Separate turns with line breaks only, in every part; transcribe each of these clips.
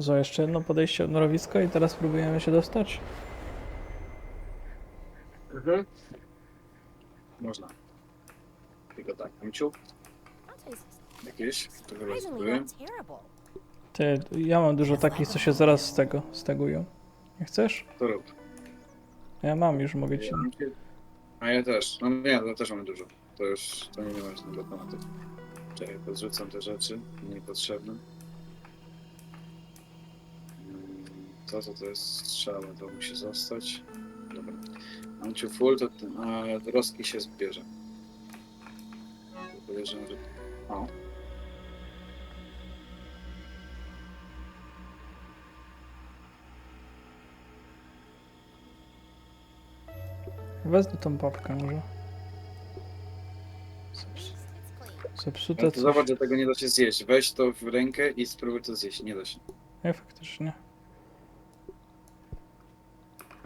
Co, jeszcze jedno podejście od mrowiska i teraz próbujemy się dostać?
Mhm. Można. Tylko tak, Amciu, jakieś, to chyba
Surprisingly
były.
Ty, ja mam dużo takich, co się zaraz z tego stegują. Nie chcesz?
To rób.
Ja mam już, mogę ci...
A ja też. No nie, ja też mam dużo. To już, to nie ma żadnego tematu. Czekaj, podrzucam te rzeczy niepotrzebne. To, co to jest strzała, to musi zostać. Dobra. Amciu full, to ten, a roski się zbierze. To Podejrzewam, że... O,
Wezmę tą papkę może. Zepsute
ale to
coś.
zobacz, że tego nie da się zjeść. Weź to w rękę i spróbuj to zjeść. Nie da się.
Nie, faktycznie.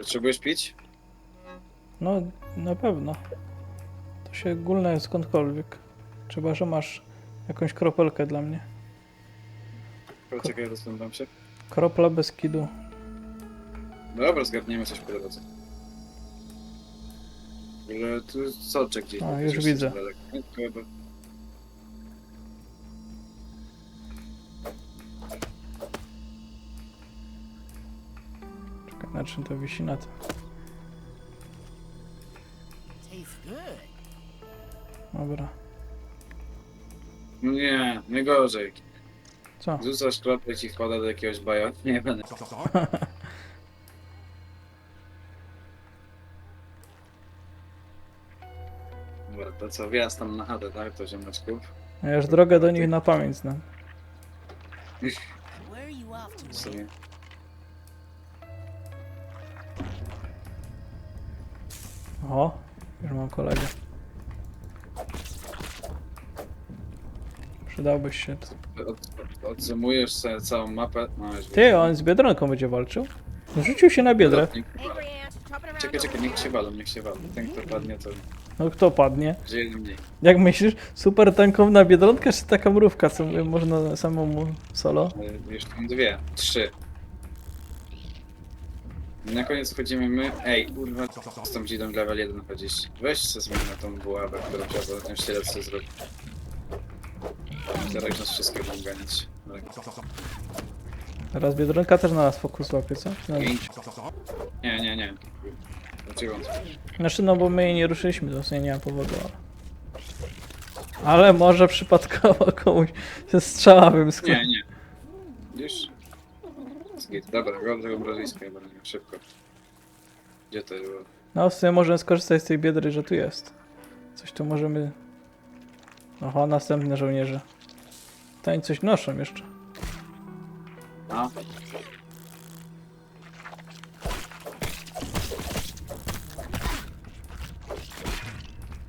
Potrzebujesz pić?
No, na pewno. To się gulne skądkolwiek. Chyba, że masz jakąś kropelkę dla mnie.
Poczekaj, rozglądam się.
Kropla bez kidu.
Dobra, zgadniemy coś po drodze. Ale tu soczek gdzieś.
A, już widzę.
daleko.
Na czym to wisi na tym? Dobra.
No nie, nie gorzej.
Co?
Rzucasz kropkę i ci wpada do jakiegoś baja. Nie będę. Dobra, to co, wjazd tam na chatę, tak? To ziomeczków.
Ja już drogę do nich na pamięć znam.
W sumie.
O, już mam kolegę. Przydałbyś się.
Od, odzumujesz sobie całą mapę. No,
Ty, on z Biedronką będzie walczył? Rzucił się na biedrę.
Czekaj, czekaj, niech się walą, niech się walą. Ten, kto padnie, to
No kto padnie?
żyje mniej.
Jak myślisz, super tankowna biedronka czy taka mrówka, co można samemu solo?
Ale Już tam dwie, trzy. Na koniec wchodzimy my. Ej, kurwa, z tą dzidą level 1 chodzisz. Weź se zmień na tą buławę, którą trzeba ten sztylet sobie zrobić. Zaraz już nas wszystkich będą ganiać. Tak.
Teraz biedronka też na nas fokus łapie, co? No.
Nie, nie, nie. Dlaczego
Znaczy, no bo my jej nie ruszyliśmy, to w sumie nie ma powodu, ale... Ale może przypadkowo komuś ze strzała bym.
Nie, nie. Widzisz? Zgit. Dobra, do tego chyba, nie, szybko. Gdzie to było?
No w sumie możemy skorzystać z tej biedry, że tu jest. Coś tu możemy... Oho, następne żołnierze. To oni coś noszą jeszcze.
A?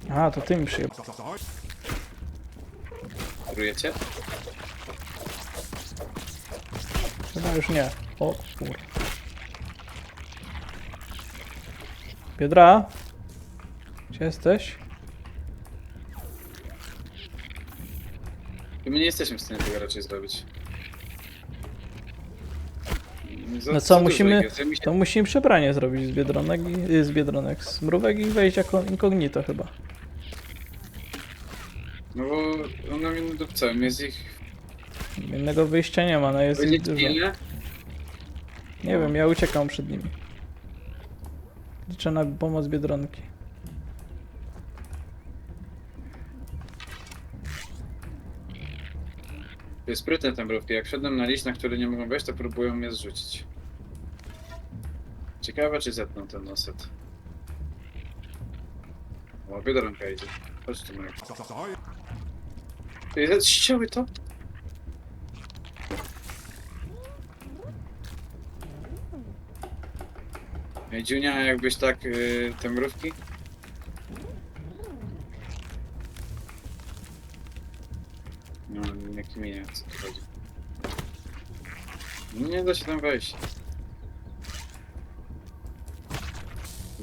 A, to ty mi przyjeb...
Kierujecie?
Chyba już nie. O, kur... Biedra? Gdzie jesteś?
I my nie jesteśmy w stanie tego raczej zrobić. Za-
No
za
co,
dużo
musimy,
ich jest. Ja mi się-
to musimy przebranie zrobić z biedronek, i, y, z biedronek, z mrówek i wejść jako incognito chyba.
No bo one mnie dupcają, jest ich...
Innego wyjścia nie ma, no jest ich dużo.
ile?
Nie wiem, ja uciekam przed nimi. Liczę na pomoc biedronki.
To jest sprytne te mrówki. Jak wszedłem na liść, na który nie mogą wejść, to próbują mnie zrzucić. Ciekawe, czy zetną ten noset. O, biedronka idzie. Chodź tu, Marek. Ty, ścięły to? Ej, Dziunia, jakbyś tak yy, te mrówki? No, nie kminie, co tu chodzi. No, Nie da się tam wejść.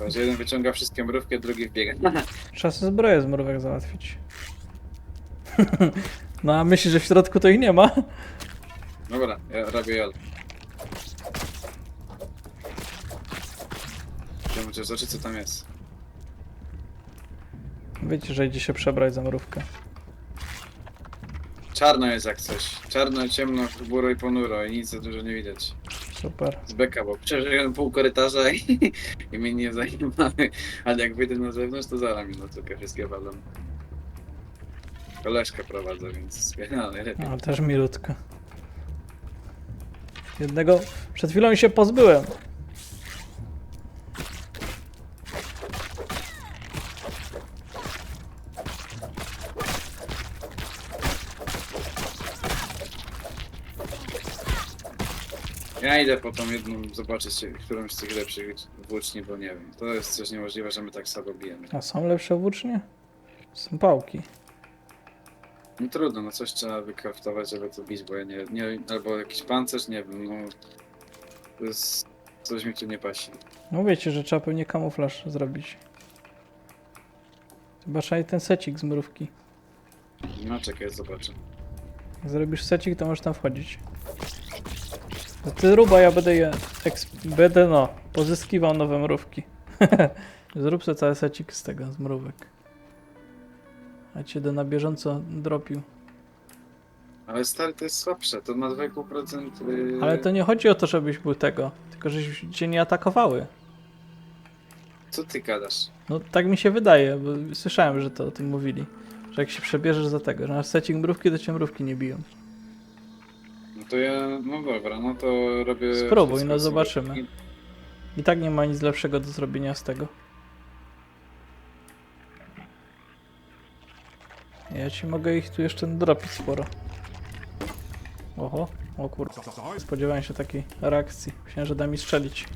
Że jeden wyciąga wszystkie mrówki, a drugi wbiega.
Trzeba sobie zbroję z mrówek załatwić. no a myślisz, że w środku to ich nie ma?
Dobra, ja robię jol. Chciałem chociaż zobaczyć co tam jest.
Wiecie, że idzie się przebrać za mrówkę.
Czarno jest jak coś. Czarno, ciemno, buro i ponuro i nic za dużo nie widać.
Super.
Z beka, bo przeszedłem pół korytarza i, i mnie nie zajmowały. Ale jak wyjdę na zewnątrz, to zaraz mi na cukę wszystkie walą. Koleżkę prowadzę, więc spierdolę lepiej.
No, też milutko. Jednego przed chwilą się pozbyłem.
Ja idę po tą jedną, zobaczyć którąś z tych lepszych włóczni, bo nie wiem. To jest coś niemożliwe, że my tak słabo bijemy.
A są lepsze włócznie? Są pałki.
No trudno, no coś trzeba wykraftować, żeby to bić, bo ja nie, nie albo jakiś pancerz, nie wiem, no... To jest... Coś mi tu nie pasi.
No wiecie, że trzeba pewnie kamuflaż zrobić. Zobacz i ten secik z mrówki.
No czekaj, zobaczę.
Jak zrobisz secik, to możesz tam wchodzić. No ty ruba, ja będę je... Będę no, pozyskiwał nowe mrówki. Zrób sobie cały secik z tego, z mrówek. A cię będę na bieżąco dropił.
Ale stary, to jest słabsze, to ma 2,5%... Yy...
Ale to nie chodzi o to, żebyś był tego, tylko żeś cię nie atakowały.
Co ty gadasz?
No tak mi się wydaje, bo słyszałem, że to o tym mówili. Że jak się przebierzesz za tego, że masz secik mrówki, to cię mrówki nie biją.
To ja... No dobra, no to robię...
Spróbuj, no zobaczymy. I tak nie ma nic lepszego do zrobienia z tego. Ja ci mogę ich tu jeszcze dropić sporo. Oho, o kurwa. Spodziewałem się takiej reakcji. Myślałem, że da mi strzelić.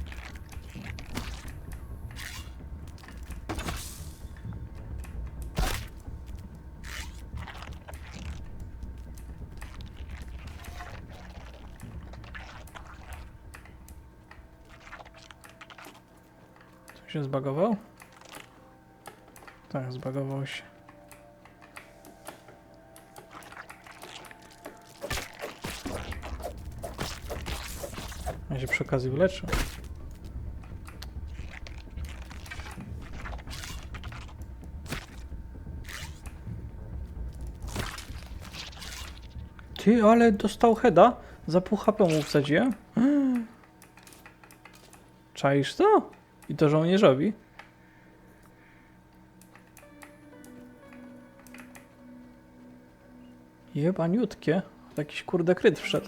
Się zbagował? Tak, zbagował się. Ja się przy okazji wyleczył. Ty, ale dostał heada. Za pół HP mu wsadziłem. Czaisz to? I to żołnierzowi? Jebaniutkie. Jakiś kurde kryt wszedł.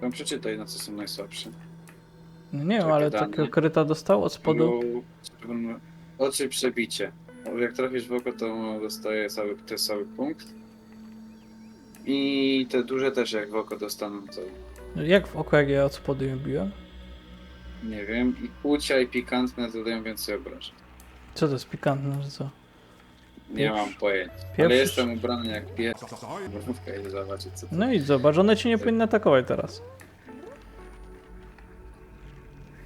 Tam przeczytaj, na co są najsłabsze.
No nie wiem,
Takie
ale
dane.
takiego kryta dostał od spodu.
Oczy przebicie. Bo Jak trafisz w oko, to dostaje cały, to jest cały punkt. I te duże też jak w oko dostaną, to
Jak w oko, jak ja od spodu ją biłem?
Nie wiem. I płcia i pikantne dodają więcej obrażeń.
Co to jest pikantne, że co?
Nie
Pieprz-
mam pojęcia. Ale
pieprzysz?
jestem ubrany jak pies. Mrówka idę zobaczyć co to.
No i zobacz, one cię nie powinny atakować teraz.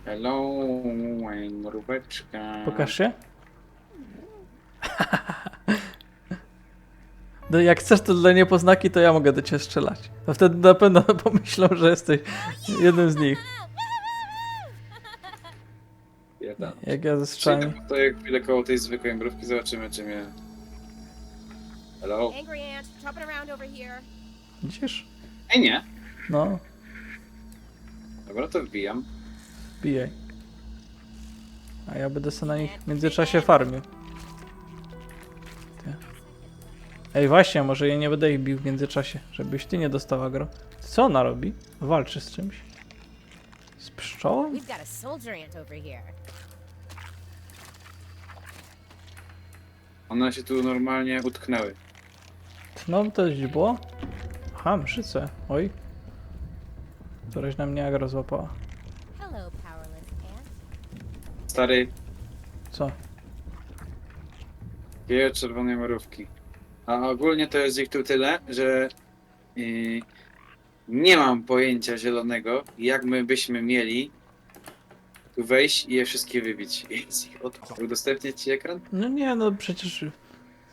Hello, mróweczka.
Pokaż się. No jak chcesz to dla niepoznaki, to ja mogę do ciebie strzelać. To wtedy na pewno pomyślą, że jesteś jednym z nich. Jak ja ze strzałami.
Czekam to jak chwilę koło tej zwykłej mrówki, zobaczymy czy mnie... Hello?
Angry ant, chopping around over here.
Widzisz?
Ej nie.
No,
Dobra, to wbijam.
bijaj. A ja będę sobie na nich w międzyczasie farmił. Ty. Ej, właśnie, może ja nie będę ich bił w międzyczasie, żebyś ty nie dostała gro. Co ona robi? Walczy z czymś? Z pszczołą?
We've got a soldier ant over here.
One się tu normalnie utknęły.
No, to źdźbło. Aha, mszyce. Oj. Któraś na mnie agro złapała.
Hello, powerless ant.
Stary,
Co?
Wieje czerwonej mrówki. A ogólnie to jest ich tu tyle, że yy, nie mam pojęcia zielonego, jak my byśmy mieli wejść i je wszystkie wybić. Jest ich od... Udostępnię ci ekran?
No nie, no przecież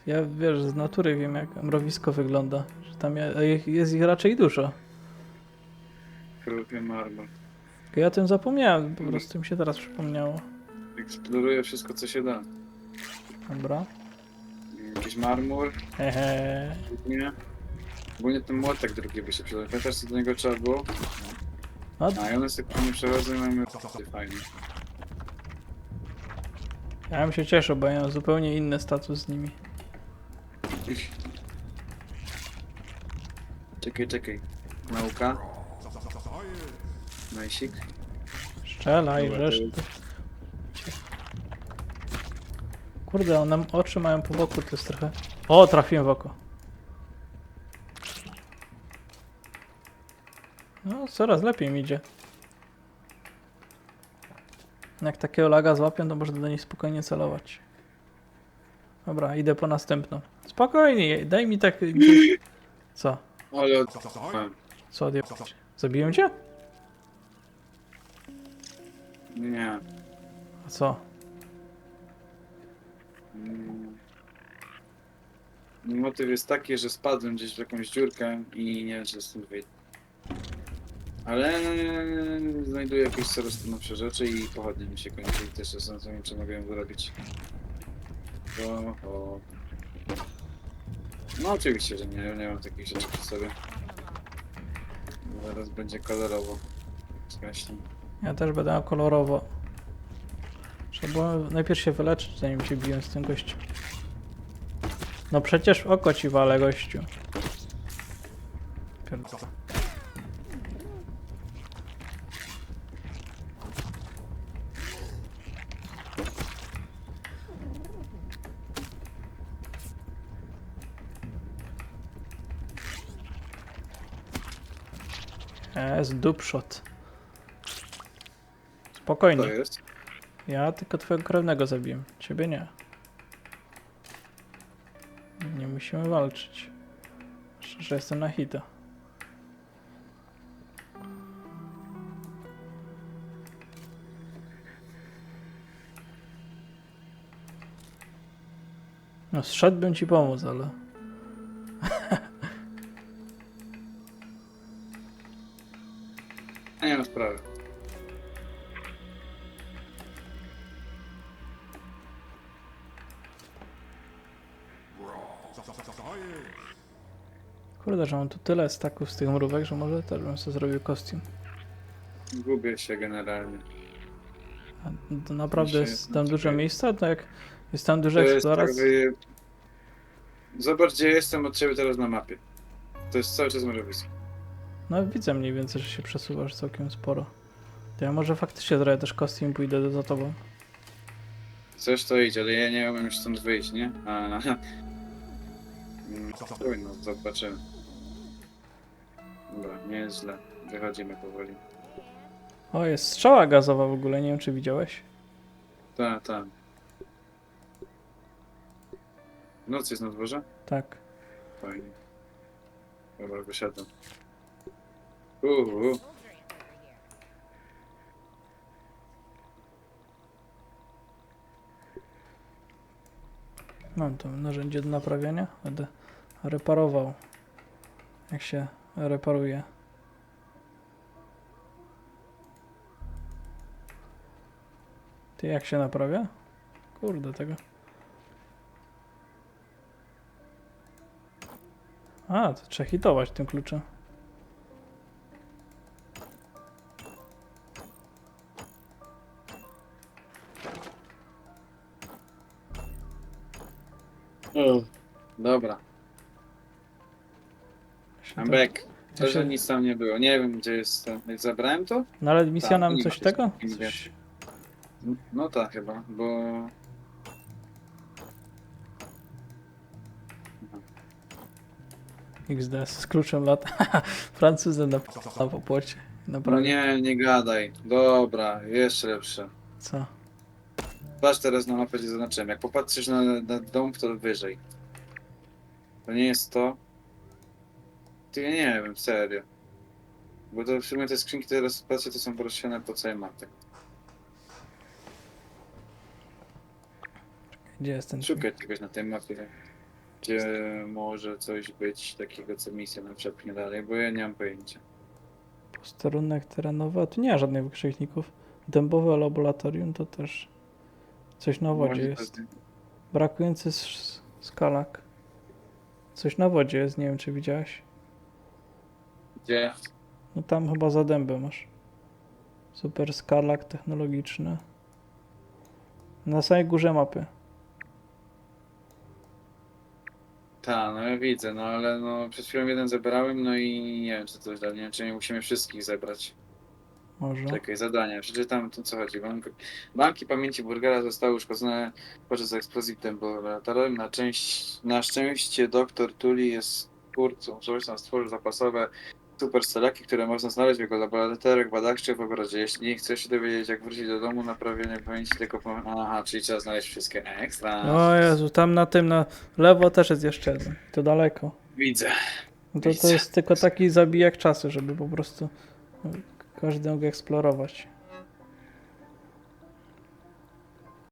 ja wiesz, z natury wiem jak mrowisko wygląda. Że tam a ich- jest ich raczej dużo.
Krótkie marmol.
Tylko Ja o tym zapomniałem, po prostu mi się teraz przypomniało.
Eksploruję wszystko, co się da.
Dobra.
Jakiś marmur,
Hehe.
nie? Ogólnie ten młotek drugi by się przydał. Pamiętasz, co do niego trzeba było?
No,
A i one sobie po nie przechodzą i mamy fajnie.
ja bym się cieszył, bo ja mam zupełnie inny status z nimi.
Czekaj, czekaj. Nauka. Najsik.
Strzelaj,
Dobra, to jest-.
Kurde, one oczy mają po boku, to jest trochę... O, trafiłem w oko. No, coraz lepiej mi idzie. Jak takiego laga złapię, to można do niej spokojnie celować. Dobra, idę po następną. Spokojnie, daj mi tak... gdzieś- Co?
Ale.
Co odjebać? Zabiłem cię?
Nie.
A co?
Motyw jest taki, że spadłem gdzieś w jakąś dziurkę i nie wiem, czy stąd wyjdę. Ale znajduję jakieś coraz to nowsze rzeczy i pochodnie mi się kończy i też zastanawiam, czy mogę ją wyrobić. O, o. No oczywiście, że nie, nie mam takich rzeczy przy sobie. Zaraz będzie kolorowo. Skreślam.
Ja też będę miał kolorowo. Trzeba było najpierw się wyleczyć, zanim się biłem z tym gościem. No przecież w oko ci wale, gościu. Pierd- Jest dupshot. Spokojnie.
To jest?
Ja tylko twojego krewnego zabiłem. Ciebie nie. Nie musimy walczyć. Że jestem na hita. No, zszedłbym ci pomóc, ale. Kurde, że mam tu tyle staków z tych mrówek, że może też bym sobie zrobił kostium.
Gubię się generalnie.
A to naprawdę jest tam dużo miejsca, to jak jest tam
To
dużo
jest tak
eksploracji.
Zobacz, gdzie jestem od ciebie teraz na mapie. To jest cały czas mrowisko.
No widzę mniej więcej, że się przesuwasz całkiem sporo. To ja może faktycznie zrobię też kostium i pójdę za tobą.
Coś to idzie, ale ja nie umiem już stąd wyjść, nie? A, no zobaczymy. Dobra, nie jest źle. Wychodzimy powoli.
O, jest strzała gazowa w ogóle, nie wiem czy widziałeś.
Tak, tak. Noc jest na dworze?
Tak.
Fajnie. Dobra, wysiadam. Uhu.
Mam to narzędzie do naprawiania. Będę reparował. Jak się reparuje. Ty jak się naprawia? Kurde tego. A, to trzeba hitować tym kluczem.
O, dobra, I'm
to-
back. To,
się-
że nic tam nie było. Nie wiem, gdzie jest ten. Zabrałem to?
No ale misja
Tak,
nam
nie
coś tego? Coś...
No tak chyba, bo...
XD z kluczem lat. Francuzem na, na popłocie.
No
Naprawdę.
nie, nie gadaj. Dobra, jeszcze lepsze.
Co?
Patrz teraz na mapę, gdzie zaznaczyłem. Jak popatrzysz na, na dom, to wyżej. To nie jest to. Ty ja nie wiem, serio. Bo to w sumie te skrzynki teraz patrzę, to są porozsiane po całej mapie.
Gdzie jest ten?
Szukaj czegoś na tej mapie, gdzie może coś być takiego, co misja nam przepchnie dalej, bo ja nie mam pojęcia.
Posterunek terenowy, a tu nie ma żadnych wykrzykników. Dębowe laboratorium to też. Coś na wodzie
Może
jest. Brakujący s- skalak. Coś na wodzie jest, nie wiem czy widziałeś.
Gdzie?
No tam chyba za dębem masz. Super skalak technologiczny. Na samej górze mapy.
Ta, no ja widzę, no ale no przed chwilą jeden zebrałem, no i nie wiem czy to źle, nie wiem czy nie musimy wszystkich zebrać.
Może.
Czekaj, zadania, przeczytam tu co chodzi. Bank, banki pamięci burgera zostały uszkodzone podczas eksplozji laboratorium. Na, część, na szczęście doktor Tuli jest twórcą, coś tam stworzył zapasowe super stelaki, które można znaleźć w jego laboratoriach badawczych w ogrodzie. Jeśli chcesz się dowiedzieć jak wrócić do domu, naprawienie pamięci tylko... pom- Aha, czyli trzeba znaleźć wszystkie ekstra.
O Jezu, tam na tym na lewo też jest jeszcze jeden. To daleko.
Widzę.
No to, to
Widzę.
jest tylko taki zabijak czasu, żeby po prostu każdy mógł eksplorować.